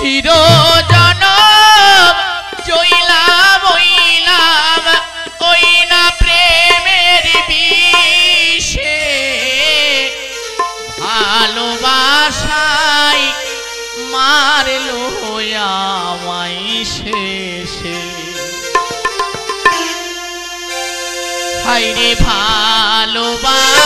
চিরজনম জইলা বইলাম ওই না প্রেমের বিষে। ভালোবাসাই মারলো আমায় শেষে। হাইরে ভালোবাস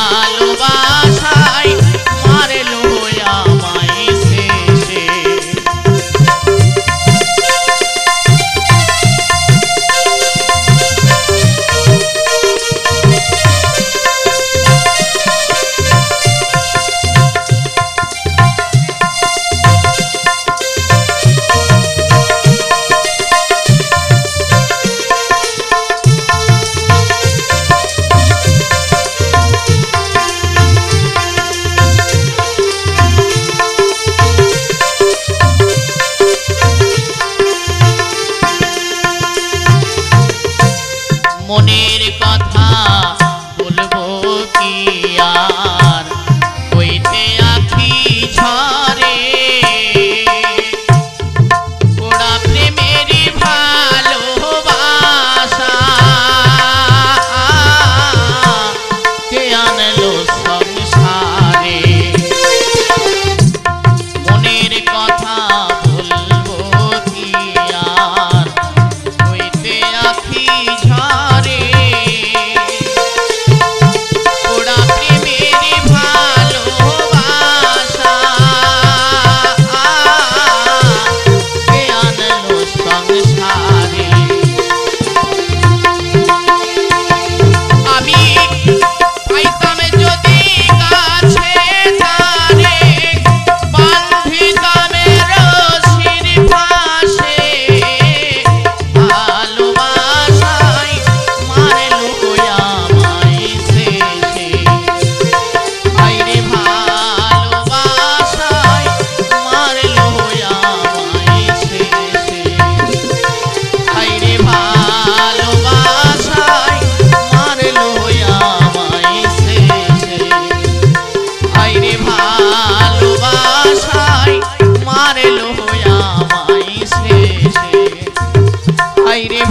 मालूम कृष्ण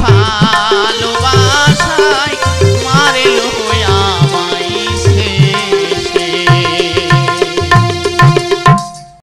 भानुवासाई